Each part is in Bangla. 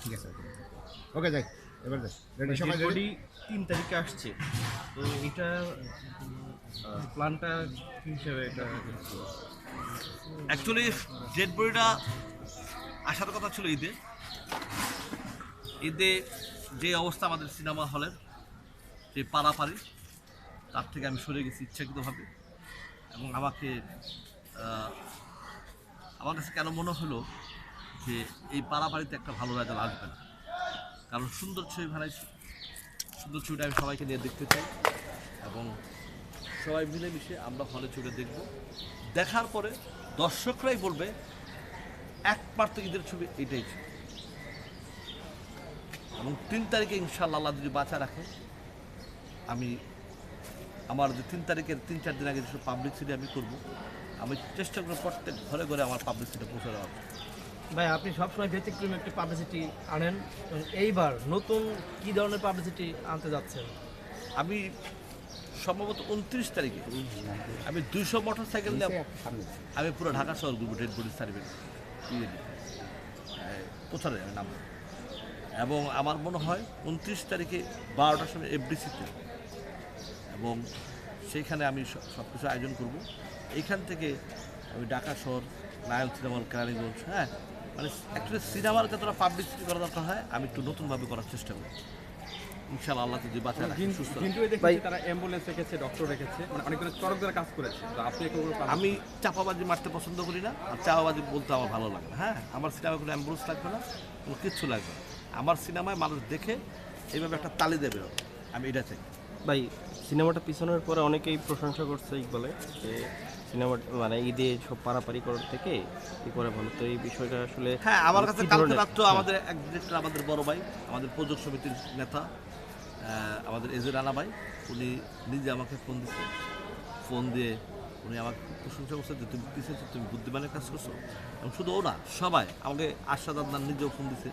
ঠিক আছে ওকে যাই। এবার যাই রেডি সবাই রেডি বডি তিন তারিখে আসছে তো এটা প্ল্যানটা কি হিসাবে এটা? অ্যাকচুয়ালি ডেড বডিটা আসার কথা ছিল ঈদে। ঈদে যে অবস্থা আমাদের সিনেমা হলের যে পারাপারি তার থেকে আমি সরে গেছি ইচ্ছাকৃতভাবে। এবং আমাকে আমার কাছে কেন মনে হলো যে এই পাড়াবাড়িতে একটা ভালো রেজাল্ট আসবে না। কারণ সুন্দর ছবি বানাইছি। সুন্দর ছবিটা আমি সবাইকে নিয়ে দেখতে চাই এবং সবাই মিলেমিশে আমরা হলে ছবিটা দেখব। দেখার পরে দর্শকরাই বলবে একমাত্র ঈদের ছবি এটাই ছিল। এবং তিন তারিখে ইনশাল্লাহ যদি বাঁচা রাখে, আমি আমার যে তিন তারিখের তিন চার দিন আগে যেসব পাবলিসিটি আমি করব, আমি চেষ্টা করব প্রত্যেক ঘরে ঘরে আমার পাবলিসিটি পৌঁছে দেওয়ার। ভাই, আপনি সবসময় ব্যতিক্রমী একটি পাবলিসিটি আনেন এইবার নতুন কি ধরনের পাবলিসিটি আনতে যাচ্ছেন? আমি সম্ভবত উনত্রিশ তারিখে। আমি দুইশো মোটর সাইকেল আমি পুরো ঢাকা শহর ঘুরবো ডেড বডি সার্ভে। ইয়ে কোথায় আমি নাম এবং আমার মনে হয় উনত্রিশ তারিখে বারোটার সময় এফডিসিতে এবং সেইখানে আমি সব কিছু আয়োজন করব। এইখান থেকে আমি ঢাকা শহর নায়ল সিনেমা কেরানীগঞ্জ হ্যাঁ মানে অ্যাকচুয়ালি সিনেমার যতটা পাবলিসিটি করা দরকার হয় আমি একটু নতুনভাবে করার চেষ্টা করি। ইনশাআল্লাহ আল্লাহ যদি বাঁচায় রাখে, সুস্থ তারা অ্যাম্বুলেন্স রেখেছে ডক্টর রেখেছে মানে অনেক চরক দ্বারা কাজ করেছে। তো আপনি আমি চাপাবাজি মারতে পছন্দ করি না আর চাপাবাজি বলতে আমার ভালো লাগে না। হ্যাঁ আমার সিনেমায় কোনো অ্যাম্বুলেন্স লাগবে না কোনো কিচ্ছু লাগবে না। আমার সিনেমায় মানুষ দেখে এইভাবে একটা তালি দেবে আমি এটা চাই। ভাই সিনেমাটা পিছনের পরে অনেকেই প্রশংসা করছে বলে যে সিনেমা মানে ঈদে সব পারাপারি করার থেকে ই করে ভালো। তো এই বিষয়টা আসলে হ্যাঁ আমার কাছে কালকে রাত্র আমাদের এক ডিরেক্টর আমাদের বড় ভাই আমাদের প্রযোজক সমিতির নেতা আমাদের এজে রানা ভাই উনি নিজে আমাকে ফোন দিচ্ছে ফোন দিয়ে উনি আমাকে প্রশংসা করছে যে তুমি পিছিয়েছো তুমি বুদ্ধিমানের কাজ করছ। এবং শুধু ও না সবাই আমাকে আশা আদনান নিজেও ফোন দিছে।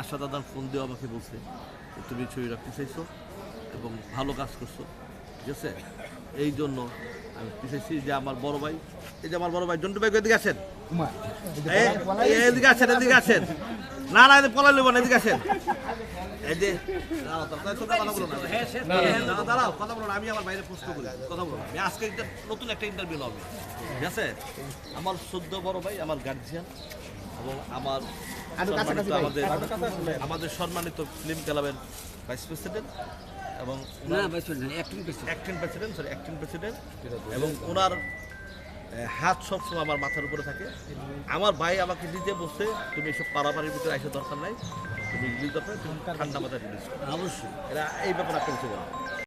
আশা আদনান ফোন দিয়ে আমাকে বলছে যে তুমি ছবিটা পিছাইছো এবং ভালো কাজ করছ। ঠিক আছে? এই জন্য আমি পিছাইছি যে আমার বড় ভাই এই যে আমার বড় ভাই জন্টু ভাই এদিকে আসেন? না না এদিকে পলাই নেব না এদিকে আসেন। এই যে দাঁড়াও, কথা বলো না। দাঁড়াও, দাঁড়াও, কথা বলো না, আমি আমার বাইরে প্রশ্ন করি কথা বলো আমি আজকে একটা নতুন একটা ইন্টারভিউ হবে ঠিক আছে? আমার সদ্য বড় ভাই আমার গার্জিয়ান এবং আমার আমাদের আমাদের সম্মানিত ফিল্ম ক্লাবের ভাইস প্রেসিডেন্ট এবং acting president sorry acting president এবং ওনার হাত সবসময় আমার মাথার উপরে থাকে। আমার ভাই আমাকে নিজে বসে তুমি এসব পারাপারির ভিতরে আসে দরকার নাই। তুমি রিলিজ দরকার তুমি ঠান্ডা মাথায় রিলিজ অবশ্যই। এরা এই ব্যাপারে কিছু